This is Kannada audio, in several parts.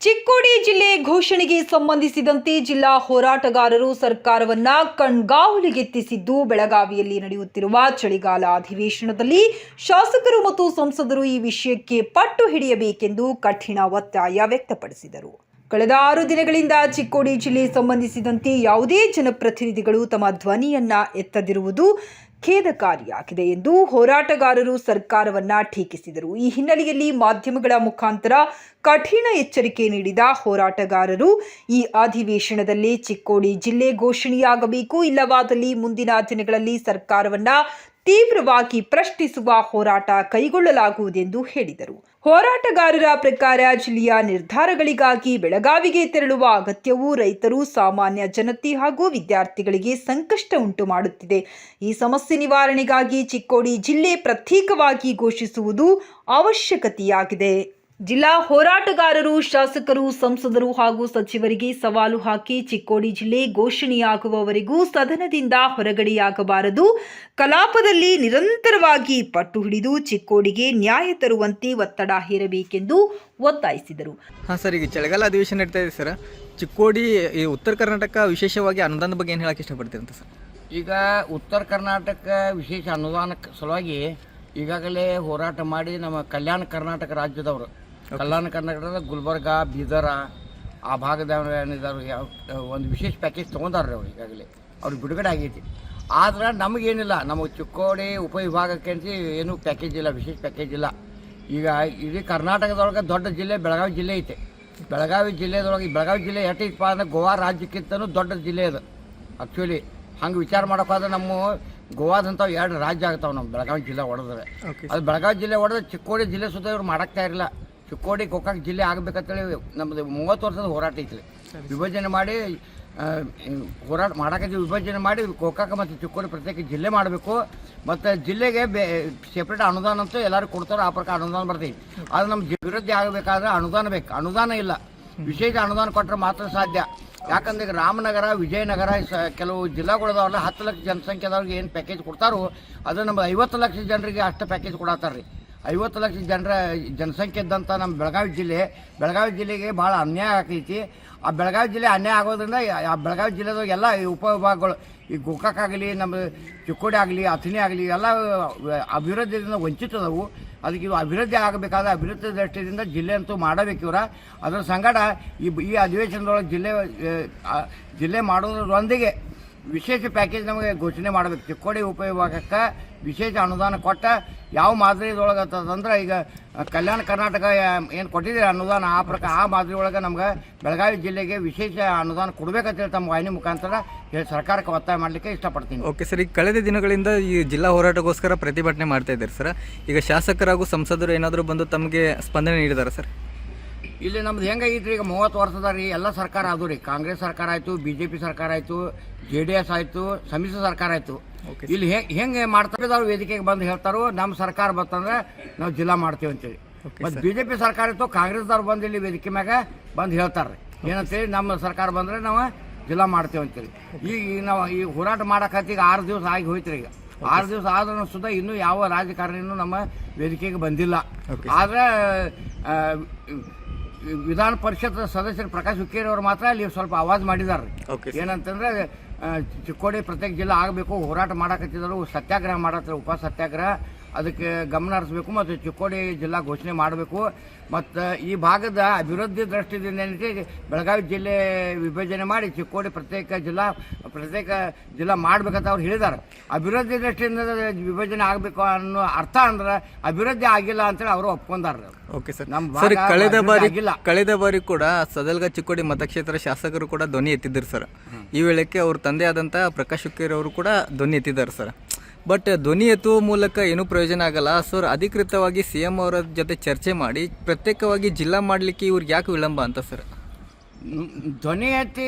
ಚಿಕ್ಕೋಡಿ ಜಿಲ್ಲೆ ಘೋಷಣೆಗೆ ಸಂಬಂಧಿಸಿದಂತೆ ಜಿಲ್ಲಾ ಹೋರಾಟಗಾರರು ಸರ್ಕಾರವನ್ನ ಕಣ್ಗಾವಲಿಗೆತ್ತಿಸಿದ್ದು ಬೆಳಗಾವಿಯಲ್ಲಿ ನಡೆಯುತ್ತಿರುವ ಚಳಿಗಾಲ ಅಧಿವೇಶನದಲ್ಲಿ ಶಾಸಕರು ಮತ್ತು ಸಂಸದರು ಈ ವಿಷಯಕ್ಕೆ ಪಟ್ಟು ಹಿಡಿಯಬೇಕೆಂದು ಕಠಿಣ ಒತ್ತಾಯ ವ್ಯಕ್ತಪಡಿಸಿದರು. ಕಳೆದ ಆರು ದಿನಗಳಿಂದ ಚಿಕ್ಕೋಡಿ ಜಿಲ್ಲೆ ಸಂಬಂಧಿಸಿದಂತೆ ಯಾವುದೇ ಜನಪ್ರತಿನಿಧಿಗಳು ತಮ್ಮ ಧ್ವನಿಯನ್ನ ಎತ್ತದಿರುವುದು ಖೇದಕಾರಿಯಾಗಿದೆ ಎಂದು ಹೋರಾಟಗಾರರು ಸರ್ಕಾರವನ್ನ ಟೀಕಿಸಿದರು. ಈ ಹಿನ್ನೆಲೆಯಲ್ಲಿ ಮಾಧ್ಯಮಗಳ ಮುಖಾಂತರ ಕಠಿಣ ಎಚ್ಚರಿಕೆ ನೀಡಿದ ಹೋರಾಟಗಾರರು, ಈ ಅಧಿವೇಶನದಲ್ಲಿ ಚಿಕ್ಕೋಡಿ ಜಿಲ್ಲೆ ಘೋಷಣೆಯಾಗಬೇಕು, ಇಲ್ಲವಾದಲ್ಲಿ ಮುಂದಿನ ದಿನಗಳಲ್ಲಿ ಸರ್ಕಾರವನ್ನ ತೀವ್ರವಾಗಿ ಪ್ರಶ್ನಿಸುವ ಹೋರಾಟ ಕೈಗೊಳ್ಳಲಾಗುವುದೆಂದು ಹೇಳಿದರು. ಹೋರಾಟಗಾರರ ಪ್ರಕಾರ ಜಿಲ್ಲೆಯ ನಿರ್ಧಾರಗಳಿಗಾಗಿ ಬೆಳಗಾವಿಗೆ ತೆರಳುವ ಅಗತ್ಯವು ರೈತರು, ಸಾಮಾನ್ಯ ಜನತೆ ಹಾಗೂ ವಿದ್ಯಾರ್ಥಿಗಳಿಗೆ ಸಂಕಷ್ಟ ಉಂಟು ಮಾಡುತ್ತಿದೆ. ಈ ಸಮಸ್ಯೆ ನಿವಾರಣೆಗಾಗಿ ಚಿಕ್ಕೋಡಿ ಜಿಲ್ಲೆ ಪ್ರತ್ಯೇಕವಾಗಿ ಘೋಷಿಸುವುದು ಅವಶ್ಯಕತೆಯಾಗಿದೆ. ಜಿಲ್ಲಾ ಹೋರಾಟಗಾರರು ಶಾಸಕರು ಸಂಸದರು ಹಾಗೂ ಸಚಿವರಿಗೆ ಸವಾಲು ಹಾಕಿ ಚಿಕ್ಕೋಡಿ ಜಿಲ್ಲೆ ಘೋಷಣೆಯಾಗುವವರೆಗೂ ಸದನದಿಂದ ಹೊರಗಡೆಯಾಗಬಾರದು. ಕಲಾಪದಲ್ಲಿ ನಿರಂತರವಾಗಿ ಪಟ್ಟು ಹಿಡಿದು ಚಿಕ್ಕೋಡಿಗೆ ನ್ಯಾಯ ತರುವಂತೆ ಒತ್ತಡ ಹೇರಬೇಕೆಂದು ಒತ್ತಾಯಿಸಿದರು. ಹಾಂ ಸರ್ ಈಗ ಚಳಿಗಾಲ ಅಧಿವೇಶನ ನಡೀತಾ ಇದೆ ಸರ್. ಚಿಕ್ಕೋಡಿ ಈ ಉತ್ತರ ಕರ್ನಾಟಕ ವಿಶೇಷವಾಗಿ ಅನುದಾನದ ಬಗ್ಗೆ ಏನು ಹೇಳಕ್ಕೆ ಇಷ್ಟಪಡ್ತೀರಂತ ಅಂತ ಸರ್? ಈಗ ಉತ್ತರ ಕರ್ನಾಟಕ ವಿಶೇಷ ಅನುದಾನಕ್ಕೆ ಸಲುವಾಗಿ ಈಗಾಗಲೇ ಹೋರಾಟ ಮಾಡಿ ನಮ್ಮ ಕಲ್ಯಾಣ ಕರ್ನಾಟಕ ರಾಜ್ಯದವರು ಕಲ್ಯಾಣ ಕರ್ನಾಟಕದ ಗುಲ್ಬರ್ಗ ಬೀದರ ಆ ಭಾಗದ ಏನಿದ್ದಾರೆ ಒಂದು ವಿಶೇಷ ಪ್ಯಾಕೇಜ್ ತೊಗೊಂಡಾರ್ರಿ ಅವ್ರು ಈಗಾಗಲೇ. ಅವ್ರಿಗೆ ಬಿಡುಗಡೆ ಆಗೈತಿ. ಆದ್ರೆ ನಮಗೇನಿಲ್ಲ ನಮಗೆ ಚಿಕ್ಕೋಡಿ ಉಪವಿಭಾಗಕ್ಕೆ ಅಂತ ಏನೂ ಪ್ಯಾಕೇಜ್ ಇಲ್ಲ ವಿಶೇಷ ಪ್ಯಾಕೇಜ್ ಇಲ್ಲ. ಈಗ ಇಡೀ ಕರ್ನಾಟಕದೊಳಗೆ ದೊಡ್ಡ ಜಿಲ್ಲೆ ಬೆಳಗಾವಿ ಜಿಲ್ಲೆ ಐತೆ. ಬೆಳಗಾವಿ ಜಿಲ್ಲೆದೊಳಗೆ ಬೆಳಗಾವಿ ಜಿಲ್ಲೆ ಎಷ್ಟೈತಪ್ಪ ಅಂದ್ರೆ ಗೋವಾ ರಾಜ್ಯಕ್ಕಿಂತನೂ ದೊಡ್ಡ ಜಿಲ್ಲೆ ಅದು. ಆ್ಯಕ್ಚುಲಿ ಹಂಗೆ ವಿಚಾರ ಮಾಡೋಕ್ಕಾದ್ರೆ ನಮ್ಮ ಗೋವಾದಂಥವು ಎರಡು ರಾಜ್ಯ ಆಗ್ತಾವೆ ನಮ್ಮ ಬೆಳಗಾವಿ ಜಿಲ್ಲೆ ಹೊಡೆದ್ರೆ ಅದು ಬೆಳಗಾವಿ ಜಿಲ್ಲೆ ಹೊಡೆದ್ರೆ ಚಿಕ್ಕೋಡಿ ಜಿಲ್ಲೆ ಸುತ್ತ ಇವ್ರು ಮಾಡೋಕ್ತಾ ಇರಲಿಲ್ಲ ಚಿಕ್ಕೋಡಿ ಗೋಕಾಕ್ ಜಿಲ್ಲೆ ಆಗಬೇಕಂತೇಳಿ ನಮ್ಮದು ಮೂವತ್ತು ವರ್ಷದ ಹೋರಾಟ ಐತಿ ವಿಭಜನೆ ಮಾಡಿ ಹೋರಾಟ ಮಾಡಕ್ಕೆ ವಿಭಜನೆ ಮಾಡಿ ಗೋಕಾಕ ಮತ್ತು ಚಿಕ್ಕೋಡಿ ಪ್ರತ್ಯೇಕ ಜಿಲ್ಲೆ ಮಾಡಬೇಕು. ಮತ್ತು ಜಿಲ್ಲೆಗೆ ಬೇ ಸೆಪ್ರೇಟ್ ಅನುದಾನ ಅಂತೂ ಎಲ್ಲರೂ ಕೊಡ್ತಾರೆ ಆ ಪ್ರಕಾರ ಅನುದಾನ ಬರ್ತೈತಿ. ಆದರೆ ನಮ್ಮ ಅಭಿವೃದ್ಧಿ ಆಗಬೇಕಾದ್ರೆ ಅನುದಾನ ಬೇಕು. ಅನುದಾನ ಇಲ್ಲ. ವಿಶೇಷ ಅನುದಾನ ಕೊಟ್ಟರೆ ಮಾತ್ರ ಸಾಧ್ಯ. ಯಾಕಂದ್ರೆ ಈಗ ರಾಮನಗರ ವಿಜಯನಗರ ಸ ಕೆಲವು ಜಿಲ್ಲಾಗಳದಾವಲ್ಲ ಹತ್ತು ಲಕ್ಷ ಜನಸಂಖ್ಯೆದವ್ರಿಗೆ ಏನು ಪ್ಯಾಕೇಜ್ ಕೊಡ್ತಾರೋ ಅದು ನಮ್ಮ ಐವತ್ತು ಲಕ್ಷ ಜನರಿಗೆ ಅಷ್ಟು ಪ್ಯಾಕೇಜ್ ಕೊಡತ್ತಾರ ರೀ ಐವತ್ತು ಲಕ್ಷ ಜನರ ಜನಸಂಖ್ಯೆ ಇದ್ದಂಥ ನಮ್ಮ ಬೆಳಗಾವಿ ಜಿಲ್ಲೆ, ಬೆಳಗಾವಿ ಜಿಲ್ಲೆಗೆ ಭಾಳ ಅನ್ಯಾಯ ಆಗೈತಿ ಆ ಬೆಳಗಾವಿ ಜಿಲ್ಲೆ ಅನ್ಯಾಯ ಆಗೋದ್ರಿಂದ ಆ ಬೆಳಗಾವಿ ಜಿಲ್ಲೆದಾಗ ಎಲ್ಲ ಉಪವಿಭಾಗಗಳು, ಈ ಗೋಕಾಕ್ ಆಗಲಿ, ನಮ್ಮ ಚಿಕ್ಕೋಡಿ ಆಗಲಿ, ಅಥಣಿ ಆಗಲಿ, ಎಲ್ಲ ಅಭಿವೃದ್ಧಿಯಿಂದ ವಂಚಿತದವು. ಅದಕ್ಕೆ ಇವು ಅಭಿವೃದ್ಧಿ ಆಗಬೇಕಾದ ಅಭಿವೃದ್ಧಿ ದೃಷ್ಟಿಯಿಂದ ಜಿಲ್ಲೆ ಅಂತೂ ಇವರ. ಅದರ ಸಂಗಡ ಈ ಈ ಅಧಿವೇಶನದೊಳಗೆ ಜಿಲ್ಲೆ ಜಿಲ್ಲೆ ಮಾಡೋದ್ರೊಂದಿಗೆ ವಿಶೇಷ ಪ್ಯಾಕೇಜ್ ನಮಗೆ ಘೋಷಣೆ ಮಾಡಬೇಕು. ಚಿಕ್ಕೋಡಿ ಉಪವಿಭಾಗಕ್ಕೆ ವಿಶೇಷ ಅನುದಾನ ಕೊಟ್ಟ ಯಾವ ಮಾದರಿದೊಳಗೆ ಅಂತಂದ್ರೆ ಈಗ ಕಲ್ಯಾಣ ಕರ್ನಾಟಕ ಏನು ಕೊಟ್ಟಿದ್ದೀರಿ ಅನುದಾನ, ಆ ಪ್ರಕಾರ ಆ ಮಾದರಿ ಒಳಗೆ ನಮ್ಗೆ ಬೆಳಗಾವಿ ಜಿಲ್ಲೆಗೆ ವಿಶೇಷ ಅನುದಾನ ಕೊಡಬೇಕಂತೇಳಿ ತಮ್ಮ ವಾಹಿನಿ ಮುಖಾಂತರ ಸರ್ಕಾರಕ್ಕೆ ಒತ್ತಾಯ ಮಾಡಲಿಕ್ಕೆ ಇಷ್ಟಪಡ್ತೀನಿ. ಓಕೆ ಸರ್ ಈಗ ಕಳೆದ ದಿನಗಳಿಂದ ಈ ಜಿಲ್ಲಾ ಹೋರಾಟಕ್ಕೋಸ್ಕರ ಪ್ರತಿಭಟನೆ ಮಾಡ್ತಾ ಇದ್ದಾರೆ ಸರ್. ಈಗ ಶಾಸಕರಾಗೂ ಸಂಸದರು ಏನಾದರೂ ಬಂದು ತಮಗೆ ಸ್ಪಂದನೆ ನೀಡಿದ್ದಾರೆ ಸರ್? ಇಲ್ಲಿ ನಮ್ದು ಹೆಂಗಾಗಿತ್ತು ಈಗ ಮೂವತ್ತು ವರ್ಷದ ರೀ ಎಲ್ಲ ಸರ್ಕಾರ ಅದು ರೀ. ಕಾಂಗ್ರೆಸ್ ಸರ್ಕಾರ ಆಯಿತು ಬಿ ಜೆ ಪಿ ಸರ್ಕಾರ ಆಯಿತು ಜೆ ಡಿ ಎಸ್ ಆಯಿತು ಸಮ್ಮಿಶ್ರ ಸರ್ಕಾರ ಆಯಿತು. ಇಲ್ಲಿ ಹೆಂಗೆ ಹೆಂಗೆ ಮಾಡ್ತಾರೆ? ಅವ್ರು ವೇದಿಕೆಗೆ ಬಂದು ಹೇಳ್ತಾರೋ ನಮ್ಮ ಸರ್ಕಾರ ಬರ್ತಂದ್ರೆ ನಾವು ಜಿಲ್ಲಾ ಮಾಡ್ತೀವಿ ಅಂತೇಳಿ. ಮತ್ತು ಬಿ ಜೆ ಪಿ ಸರ್ಕಾರ ಇತ್ತು ಕಾಂಗ್ರೆಸ್ದವ್ರು ಬಂದು ಇಲ್ಲಿ ವೇದಿಕೆ ಮ್ಯಾಗ ಬಂದು ಹೇಳ್ತಾರೆ. ಏನಂತೇಳಿ ನಮ್ಮ ಸರ್ಕಾರ ಬಂದರೆ ನಾವು ಜಿಲ್ಲಾ ಮಾಡ್ತೇವೆ ಅಂತೇಳಿ. ಈಗ ಈಗ ನಾವು ಈ ಹೋರಾಟ ಮಾಡಕತ್ತಿ ಈಗ ಆರು ದಿವಸ ಆಗಿ ಹೋಯ್ತು ಈಗ. ಆರು ದಿವಸ ಆದ್ರೂ ಸುಧಾ ಇನ್ನೂ ಯಾವ ರಾಜಕಾರಣಿನೂ ನಮ್ಮ ವೇದಿಕೆಗೆ ಬಂದಿಲ್ಲ. ಆದ್ರೆ ವಿಧಾನ ಪರಿಷತ್ ಸದಸ್ಯರು ಪ್ರಕಾಶ್ ಹುಕ್ಕೇರಿ ಅವರು ಮಾತ್ರ ಅಲ್ಲಿ ಸ್ವಲ್ಪ ಆವಾಜ್ ಮಾಡಿದ್ದಾರೆ ಏನಂತಂದ್ರೆ ಚಿಕ್ಕೋಡಿ ಪ್ರತ್ಯೇಕ ಜಿಲ್ಲಾ ಆಗಬೇಕು ಹೋರಾಟ ಮಾಡಕತ್ತಿದ್ರು ಸತ್ಯಾಗ್ರಹ ಮಾಡತ್ತಾರೆ ಉಪ ಸತ್ಯಾಗ್ರಹ. ಅದಕ್ಕೆ ಗಮನ ಹರಿಸ್ಬೇಕು ಮತ್ತು ಚಿಕ್ಕೋಡಿ ಜಿಲ್ಲಾ ಘೋಷಣೆ ಮಾಡಬೇಕು. ಮತ್ತು ಈ ಭಾಗದ ಅಭಿವೃದ್ಧಿ ದೃಷ್ಟಿಯಿಂದ ಏನೈತಿ ಬೆಳಗಾವಿ ಜಿಲ್ಲೆ ವಿಭಜನೆ ಮಾಡಿ ಚಿಕ್ಕೋಡಿ ಪ್ರತ್ಯೇಕ ಜಿಲ್ಲಾ ಪ್ರತ್ಯೇಕ ಜಿಲ್ಲಾ ಮಾಡ್ಬೇಕಂತ ಅವ್ರು ಹೇಳಿದ್ದಾರೆ. ಅಭಿವೃದ್ಧಿ ದೃಷ್ಟಿಯಿಂದ ವಿಭಜನೆ ಆಗಬೇಕು ಅನ್ನೋ ಅರ್ಥ ಅಂದ್ರೆ ಅಭಿವೃದ್ಧಿ ಆಗಿಲ್ಲ ಅಂತೇಳಿ ಅವರು ಒಪ್ಕೊಂಡಾರ. Okay sir. ನಮ್ಮ ಸರ್ ಕಳೆದ ಬಾರಿ. ಕಳೆದ ಬಾರಿ ಕೂಡ ಸದಲ್ಗ ಚಿಕ್ಕೋಡಿ ಮತಕ್ಷೇತ್ರ ಶಾಸಕರು ಕೂಡ ಧ್ವನಿ ಎತ್ತಿದ್ದರು ಸರ್. ಈ ವೇಳೆಗೆ ಅವ್ರ ತಂದೆ ಆದಂಥ ಪ್ರಕಾಶ್ ಹುಕ್ಕೇರಿ ಅವರು ಕೂಡ ಧ್ವನಿ ಎತ್ತಿದ್ದಾರೆ ಸರ್. ಬಟ್ ಧ್ವನಿ ಎತ್ತುವ ಮೂಲಕ ಏನೂ ಪ್ರಯೋಜನ ಆಗಲ್ಲ. ಸರ್ ಅಧಿಕೃತವಾಗಿ ಸಿ ಎಂ ಅವರ ಜೊತೆ ಚರ್ಚೆ ಮಾಡಿ, ಪ್ರತ್ಯೇಕವಾಗಿ ಜಿಲ್ಲಾ ಮಾಡಲಿಕ್ಕೆ ಇವ್ರಿಗೆ ಯಾಕೆ ವಿಳಂಬ ಅಂತ ಸರ್ ಧ್ವನಿ ಎತ್ತಿ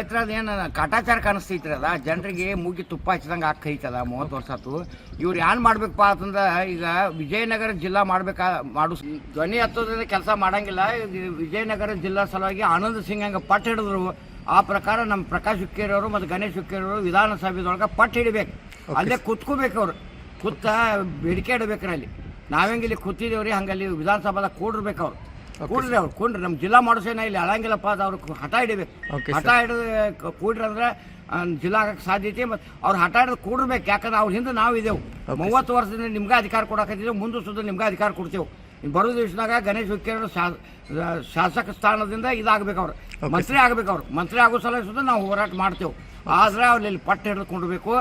ಎತ್ತರದ ಏನು ಕಾಟಾಚಾರ ಕಾಣಿಸ್ತೈತ್ರಿ ಅದ? ಜನರಿಗೆ ಮೂಗಿ ತುಪ್ಪ ಹಚ್ಚಿದಂಗೆ ಆಕೈತದ ಮೂವತ್ತು ವರ್ಷ ಆತು. ಇವ್ರು ಏನು ಮಾಡ್ಬೇಕಪ್ಪ ಅಂತಂದ್ರೆ ಈಗ ವಿಜಯನಗರ ಜಿಲ್ಲಾ ಮಾಡ್ಬೇಕಾ, ಮಾಡು. ಧ್ವನಿ ಎತ್ತೋದ್ರಿಂದ ಕೆಲಸ ಮಾಡಂಗಿಲ್ಲ. ವಿಜಯನಗರ ಜಿಲ್ಲಾ ಸಲುವಾಗಿ ಆನಂದ್ ಸಿಂಗ್ ಹಂಗೆ ಪಟ್ಟು ಹಿಡಿದ್ರು. ಆ ಪ್ರಕಾರ ನಮ್ಮ ಪ್ರಕಾಶ್ ಹುಕ್ಕೇರಿಯವರು ಮತ್ತು ಗಣೇಶ್ ಹುಕ್ಕೇರಿಯವರು ವಿಧಾನಸಭೆದೊಳಗೆ ಪಟ್ಟು ಹಿಡಿಬೇಕು. ಅಲ್ಲೇ ಕುತ್ಕೋಬೇಕು ಅವರು. ಕುತ್ತ ಬೇಡಿಕೆ ಇಡಬೇಕ್ರಿ ಅಲ್ಲಿ. ನಾವೆಂಗೆ ಇಲ್ಲಿ ಕೂತಿದ್ದೇವ್ರಿ ಹಂಗಲ್ಲಿ ವಿಧಾನಸಭಾದಾಗ ಕೂಡಿರ್ಬೇಕು ಅವ್ರು. ಕೂಡ್ರಿ ಅವ್ರು ಕೂಡ್ರಿ. ನಮ್ಮ ಜಿಲ್ಲಾ ಮಾಡಿಸೇನ ಇಲ್ಲಿ ಅಳಂಗಿಲ್ಲಪ್ಪ ಅದು ಅವ್ರು ಹಠ ಹಿಡಿಬೇಕು. ಹಠ ಹಿಡಿದು ಕೂಡ್ರಿ ಅಂದ್ರೆ ಜಿಲ್ಲಾ ಆಗಕ್ಕೆ ಸಾಧ್ಯತೆ ಮತ್ತು ಅವ್ರು ಹಠ ಹಿಡಿದು ಕೂಡ್ಬೇಕು. ಯಾಕಂದ್ರೆ ಅವ್ರ ಹಿಂದೆ ನಾವು ಇದೇವು ಮೂವತ್ತು ವರ್ಷದಿಂದ ನಿಮ್ಗೆ ಅಧಿಕಾರ ಕೊಡಕತ್ತಿದ್ದೇವೆ ಮುಂದೆ ಸುತ್ತ ನಿಮ್ಗೆ ಅಧಿಕಾರ ಕೊಡ್ತೇವೆ. ಬರೋ ದಿವಸದಾಗ ಗಣೇಶ್ ಹುಕ್ಕೇರು ಶಾಸಕ ಸ್ಥಾನದಿಂದ ಇದಾಗಬೇಕು ಅವ್ರು. ಮಂತ್ರಿ ಆಗ್ಬೇಕು ಅವ್ರು. ಮಂತ್ರಿ ಆಗೋ ಸಲ ಸುತ್ತ ನಾವು ಹೋರಾಟ ಮಾಡ್ತೇವೆ. ಆದ್ರೆ ಅವ್ರು ಇಲ್ಲಿ ಪಟ್ಟು ಹಿಡಿದುಕೊಂಡ್ಬೇಕು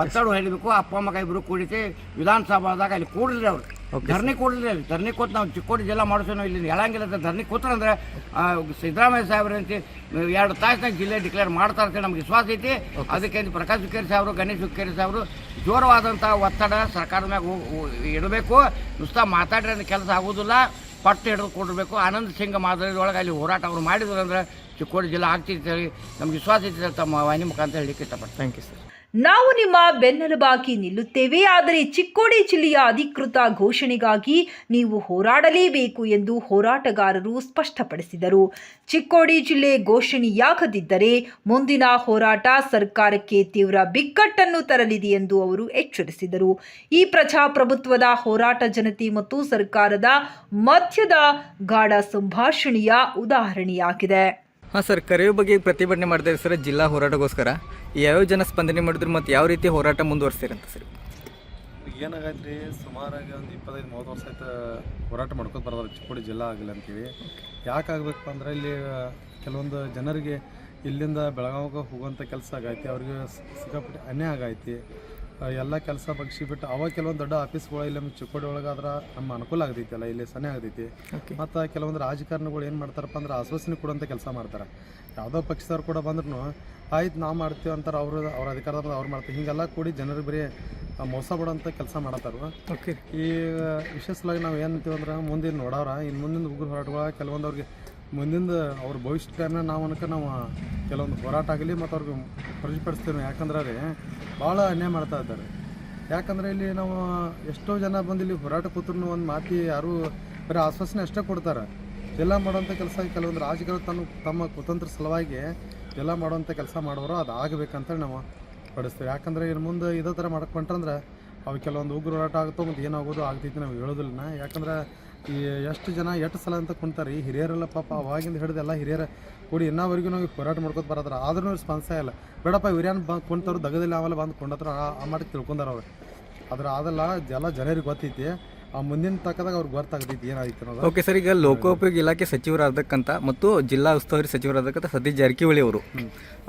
ಒತ್ತಡ ಹೇಳಬೇಕು. ಅಪ್ಪ ಮಗ ಇಬ್ಬರು ಕೂಡಿಸಿ ವಿಧಾನಸಭಾದಾಗ ಅಲ್ಲಿ ಕೂಡಿದ್ರೆ ಅವ್ರು. ಧರಣಿ ಕೊಡಲಿ ಧರ್ನಿ ಧರಣಿ ಕೂತ್ ನಾವು ಚಿಕ್ಕೋಡಿ ಜಿಲ್ಲಾ ಮಾಡಿಸೋ ಇಲ್ಲಿ ಹೇಳಂಗಿಲ್ಲ ಅಂತ ಧರಣಿ ಕೂತ್ರಂದ್ರೆ ಅಂದ್ರೆ ಸಿದ್ದರಾಮಯ್ಯ ಸಾಹೇಬ್ರ ಅಂತ ಎರಡು ತಾಸಿನಾಗ ಜಿಲ್ಲೆ ಡಿಕ್ಲೇರ್ ಮಾಡ್ತಾರೆ ಅಂತ ನಮ್ಗೆ ವಿಶ್ವಾಸ ಐತಿ. ಅದಕ್ಕೆ ಪ್ರಕಾಶ್ ಹುಕ್ಕೇರಿ ಸಾಹೇಬರು ಗಣೇಶ್ ಹುಕ್ಕೇರಿ ಸಾಹೇಬರು ಜೋರವಾದಂಥ ಒತ್ತಡ ಸರ್ಕಾರದ ಮ್ಯಾಗ ಇಡಬೇಕು. ನುಸ್ತಾ ಮಾತಾಡ್ರೆ ಕೆಲಸ ಆಗೋದಿಲ್ಲ. ಪಟ್ಟು ಹಿಡಿದು ಕೊಡಬೇಕು. ಆನಂದ್ ಸಿಂಗ್ ಮಾದರಿದೊಳಗೆ ಅಲ್ಲಿ ಹೋರಾಟ ಅವ್ರು ಮಾಡಿದ್ರು ಅಂದ್ರೆ ಚಿಕ್ಕೋಡಿ ಜಿಲ್ಲಾ ಆಗ್ತಿತ್ತು ಹೇಳಿ ನಮ್ಗೆ ವಿಶ್ವಾಸ ಐತಿ ಅಂತ ತಮ್ಮ ವಾಹಿನಿ ಮುಖಾಂತರ ಹೇಳಿಕ್ಕೆ ಇಷ್ಟಪಡ್ತೀನಿ. ಥ್ಯಾಂಕ್ ಯು ಸರ್ ನಾವು ನಿಮ್ಮ ಬೆನ್ನೆಲುಬಾಗಿ ನಿಲ್ಲುತ್ತೇವೆ, ಆದರೆ ಚಿಕ್ಕೋಡಿ ಜಿಲ್ಲೆಯ ಅಧಿಕೃತ ಘೋಷಣೆಗಾಗಿ ನೀವು ಹೋರಾಡಲೇಬೇಕು ಎಂದು ಹೋರಾಟಗಾರರು ಸ್ಪಷ್ಟಪಡಿಸಿದರು. ಚಿಕ್ಕೋಡಿ ಜಿಲ್ಲೆ ಘೋಷಣೆಯಾಗದಿದ್ದರೆ ಮುಂದಿನ ಹೋರಾಟ ಸರ್ಕಾರಕ್ಕೆ ತೀವ್ರ ಬಿಕ್ಕಟ್ಟನ್ನು ತರಲಿದೆ ಎಂದು ಅವರು ಎಚ್ಚರಿಸಿದರು. ಈ ಪ್ರಜಾಪ್ರಭುತ್ವದ ಹೋರಾಟ ಜನತೆ ಮತ್ತು ಸರ್ಕಾರದ ಮಧ್ಯದ ಗಾಢ ಸಂಭಾಷಣೆಯ ಉದಾಹರಣೆಯಾಗಿದೆ. ಹಾಂ ಸರ್, ಕರೆಯೋ ಬಗ್ಗೆ ಪ್ರತಿಭಟನೆ ಮಾಡ್ತಾ ಸರ್, ಜಿಲ್ಲಾ ಹೋರಾಟಗೋಸ್ಕರ. ಯಾವ್ಯಾವ ಜನ ಸ್ಪಂದನೆ ಮಾಡಿದ್ರು ಮತ್ತು ಯಾವ ರೀತಿ ಹೋರಾಟ ಮುಂದುವರಿಸ್ತೀರಂತ ಸರ್? ಏನಾಗೈತೆ ರೀ ಸುಮಾರಾಗಿ ಒಂದು ಇಪ್ಪತ್ತೈದು, ಮೂವತ್ತು ವರ್ಷ ಆಯ್ತು ಹೋರಾಟ ಮಾಡ್ಕೊತ ಬರೋದು, ಚಿಕ್ಕೋಡಿ ಜಿಲ್ಲಾ ಆಗಿಲ್ಲ ಅಂತೀವಿ. ಯಾಕಾಗಬೇಕಪ್ಪ ಅಂದ್ರೆ ಇಲ್ಲಿ ಕೆಲವೊಂದು ಜನರಿಗೆ ಇಲ್ಲಿಂದ ಬೆಳಗಾವಿಗೆ ಹೋಗುವಂಥ ಕೆಲಸ ಆಗೈತಿ, ಅವ್ರಿಗೆ ಸಿಕ್ಕಾಪಟ್ಟೆ ಅನ್ಯಾಯ ಆಗೈತಿ. ಎಲ್ಲ ಕೆಲಸ ಬಗ್ಸಿ ಬಿಟ್ಟು ಅವಾಗ ಕೆಲವೊಂದು ದೊಡ್ಡ ಆಫೀಸ್ಗಳು ಇಲ್ಲಿ ನಮ್ಮ ಚಿಕ್ಕೋಡಿ ಒಳಗಾದ್ರೆ ನಮ್ಮ ಅನುಕೂಲ ಆಗ್ತೈತಿ ಅಲ್ಲ ಇಲ್ಲಿ ಸನೆ ಆಗ್ತೈತಿ. ಮತ್ತು ಕೆಲವೊಂದು ರಾಜಕಾರಣಿಗಳು ಏನು ಮಾಡ್ತಾರಪ್ಪ ಅಂದ್ರೆ ಆಶ್ವಾಸನೆ ಕೊಡುವಂಥ ಕೆಲಸ ಮಾಡ್ತಾರೆ. ಯಾವುದೋ ಪಕ್ಷದವ್ರು ಕೂಡ ಬಂದ್ರೂ ಆಯ್ತು ನಾವು ಮಾಡ್ತೀವಿ ಅಂತಾರೆ ಅವರು ಅವ್ರ ಅಧಿಕಾರದ ಅವ್ರು ಮಾಡ್ತೀವಿ ಹೀಗೆಲ್ಲ ಕೂಡಿ ಜನರಿಗೆ ಬರೀ ಮೋಸ ಬಿಡೋಂಥ ಕೆಲಸ ಮಾಡತ್ತಾರ ಓಕೆ ಈ ವಿಶೇಷವಾಗಿ ನಾವು ಏನಂತೀವಿ ಅಂದ್ರೆ ಮುಂದಿನ ನೋಡೋರ ಇನ್ನು ಮುಂದಿನ ಉಗ್ರ ಹೋರಾಟಗಳ ಕೆಲವೊಂದು ಅವ್ರಿಗೆ ಮುಂದಿನ ಅವ್ರ ಭವಿಷ್ಯನ ನಾವು ಅನ್ಕ ನಾವು ಕೆಲವೊಂದು ಹೋರಾಟ ಆಗಲಿ ಮತ್ತು ಅವ್ರಿಗೆ ಪ್ರತಿಪಡಿಸ್ತೇವೆ ಯಾಕಂದ್ರೆ ರೀ ಭಾಳ ಅನ್ಯಾಯ ಮಾಡ್ತಾ ಇದ್ದಾರೆ. ಯಾಕಂದ್ರೆ ಇಲ್ಲಿ ನಾವು ಎಷ್ಟೋ ಜನ ಬಂದು ಇಲ್ಲಿ ಹೋರಾಟ ಕೂತ್ರು ಒಂದು ಮಾತಿ ಯಾರು ಬರೀ ಆಶ್ವಾಸನೆ ಅಷ್ಟೇ ಕೊಡ್ತಾರೆ. ಎಲ್ಲ ಮಾಡುವಂಥ ಕೆಲಸ ಕೆಲವೊಂದು ರಾಜಕೀಯ ತನ್ನ ತಮ್ಮ ಕುತಂತ್ರ ಸಲುವಾಗಿ ಎಲ್ಲ ಮಾಡುವಂಥ ಕೆಲಸ ಮಾಡೋರು ಅದು ಆಗಬೇಕಂತೇಳಿ ನಾವು ಪಡಿಸ್ತೇವೆ ಯಾಕಂದ್ರೆ ಇನ್ನು ಮುಂದೆ ಇದೇ ಥರ ಹೊಂಟ್ರಂದ್ರೆ ಅವು ಕೆಲವೊಂದು ಉಗ್ರ ಹೋರಾಟ ಆಗುತ್ತೋ ಮತ್ತು ಏನಾಗೋದು ಆಗ್ತೈತಿ ನಾವು ಹೇಳೋದಿಲ್ಲ ಯಾಕಂದ್ರೆ ಈ ಎಷ್ಟು ಜನ ಎಷ್ಟು ಸಲ ಅಂತ ಕುಂತಾರೆ ಈ ಹಿರಿಯರೆಲ್ಲ ಪಾಪ ಅವಾಗಿಂದ ಹಿಡಿದು ಎಲ್ಲ ಹಿರಿಯರ ಕೂಡಿ ಇನ್ನವರೆಗೂ ನಾವು ಹೋರಾಟ ಮಾಡ್ಕೊತ ಬರತ್ತಾರ ಆದ್ರೂ ಸ್ಪಂದಿಸ ಇಲ್ಲ. ಬೇಡಪ್ಪ ಇವ್ರೇನು ಬಂದು ಕುಂತವ್ರು ದಗದಲ್ಲಿ ಆಮೇಲೆ ಬಂದು ಕೊಂಡತ್ರ ಆ ಮಾಡಿ ತಿಳ್ಕೊಂಡಾರ ಅವ್ರು. ಆದ್ರೆ ಅದೆಲ್ಲ ಜಲ ಜನರಿಗೆ ಗೊತ್ತೈತಿ. ಆ ಮುಂದಿನ ತಕ್ಕದಾಗ ಅವ್ರಿಗೆ ಗೊತ್ತಾಗ್ತೈತಿ ಏನಾಯ್ತು ಓಕೆ ಸರ್ ಈಗ ಲೋಕೋಪಯೋಗಿ ಇಲಾಖೆ ಸಚಿವರಾದಕ್ಕಂತ ಮತ್ತು ಜಿಲ್ಲಾ ಉಸ್ತುವಾರಿ ಸಚಿವರಾದಕ್ಕಂತ ಸತೀಶ್ ಜಾರಕಿಹೊಳಿ ಅವರು.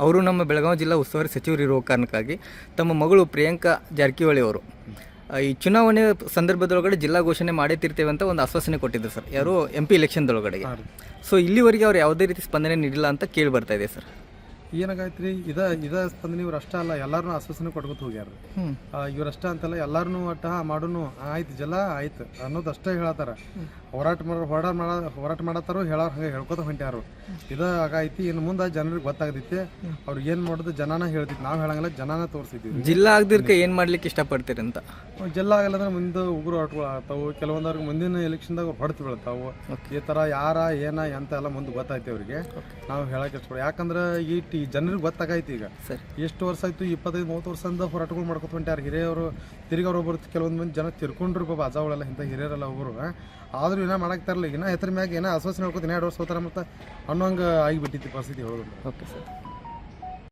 ಅವರು ನಮ್ಮ ಬೆಳಗಾವಿ ಜಿಲ್ಲಾ ಉಸ್ತುವಾರಿ ಸಚಿವರು ಇರುವ ಕಾರಣಕ್ಕಾಗಿ ತಮ್ಮ ಮಗಳು ಪ್ರಿಯಾಂಕಾ ಜಾರಕಿಹೊಳಿ ಅವರು. ಈ ಚುನಾವಣೆ ಸಂದರ್ಭದೊಳಗಡೆ ಜಿಲ್ಲಾ ಘೋಷಣೆ ಮಾಡೇ ತಿರ್ತೇವೆ ಅಂತ ಒಂದು ಆಶ್ವಾಸನೆ ಕೊಟ್ಟಿದ್ರು ಸರ್. ಯಾರು ಎಂ ಪಿ ಇಲೆಕ್ಷನ್ದೊಳಗಡೆಗೆ ಸೊ ಇಲ್ಲಿವರೆಗೆ ಅವ್ರು ಯಾವುದೇ ರೀತಿ ಸ್ಪಂದನೆ ನೀಡಿಲ್ಲ ಅಂತ ಕೇಳಿ ಬರ್ತಾ ಇದೆ ಸರ್. ಏನಾಗೈತೆ ರೀ ಇದ ಇದ ಸ್ಪಂದನೆ ಇವ್ರು ಅಷ್ಟ ಅಲ್ಲ ಎಲ್ಲಾರನ್ನೂ ಆಶ್ವಾಸನೆ ಕೊಟ್ಕೊತ ಹೋಗ್ಯಾರ ಇವ್ರಷ್ಟ ಅಂತಲ್ಲ ಎಲ್ಲಾರನು ಒಟ್ಟ ಮಾಡೋನು ಆಯ್ತು ಜಲ ಆಯ್ತು ಅನ್ನೋದು ಅಷ್ಟೇ ಹೇಳತ್ತಾರ. ಹೋರಾಟ ಮಾಡೋ ಹೋರಾಟ ಮಾಡ ಹೋರಾಟ ಮಾಡತ್ತಾರು ಹೇಳೋರು ಹಂಗೆ ಹೇಳ್ಕೊತ ಹೊಂಟ್ಯಾರು. ಇದು ಆಗೈತಿ ಇನ್ನು ಮುಂದೆ ಜನರಿಗೆ ಗೊತ್ತಾಗ್ತೈತಿ ಅವ್ರು ಏನು ಮಾಡೋದು ಜನನ ಹೇಳ್ತಿತ್ತು ನಾವು ಹೇಳಂಗಿಲ್ಲ ಜನನ ತೋರಿಸಿದ್ವಿ ಜಿಲ್ಲಾ ಆಗದಿರ್ಕ ಏನು ಮಾಡ್ಲಿಕ್ಕೆ ಇಷ್ಟಪಡ್ತೀರಿ ಅಂತ? ಜಿಲ್ಲಾ ಆಗಲ್ಲ ಅಂದ್ರೆ ಮುಂದೆ ಉಗ್ರು ಆಟಗಳು ಆಗ್ತಾವು ಕೆಲವೊಂದವ್ರಿಗೆ ಮುಂದಿನ ಎಲೆಕ್ಷನ್ದಾಗ ಹೊಡೆತು ಬೀಳ್ತಾವು. ಈ ಥರ ಯಾರ ಏನ ಎಂತ ಎಲ್ಲ ಮುಂದೆ ಗೊತ್ತಾಯ್ತಿ ಅವ್ರಿಗೆ. ನಾವು ಹೇಳಕ್ಕೆ ಇಷ್ಟಪಡ ಯಾಕಂದ್ರೆ ಈ ಟಿ ಜನರಿಗೆ ಗೊತ್ತಾಗೈತಿ ಈಗ. ಸರಿ. ಎಷ್ಟು ವರ್ಷ ಆಯ್ತು ಇಪ್ಪತ್ತೈದು ಮೂವತ್ತು ವರ್ಷದಿಂದ ಹೋರಾಟಗಳು ಮಾಡ್ಕೊತ ಹೊಂಟ್ಯಾರ. ಹಿರಿಯವರು ಅವರು ಒಬ್ಬರು ಕೆಲವೊಂದು ಮಂದಿ ಜನ ತಿರ್ಕೊಂಡ್ರು ಪಾಪ ಅಜ್ಜಗಳೆಲ್ಲ ಇಂಥ ಹಿರಿಯರೆಲ್ಲ ಒಬ್ಬರು ಆದ್ರೂ ಏನೋ ಮಾಡಕ್ಕೆ ತರಲಿ ಇನ್ನೂ ಹೆಸರು ಮ್ಯಾಗ ಏನೋ ಆಶ್ವಾಸನೆ ಹೇಳ್ಕೊತೀನಿ ಎರಡು ವರ್ಷ ಹೋಗ್ತಾರ ಮತ್ತು ಅನ್ನೋಂಗೆ ಆಗಿಬಿಟ್ಟಿತ್ತು ಪರಿಸ್ಥಿತಿ ಹೇಳೋದು ಓಕೆ ಸರ್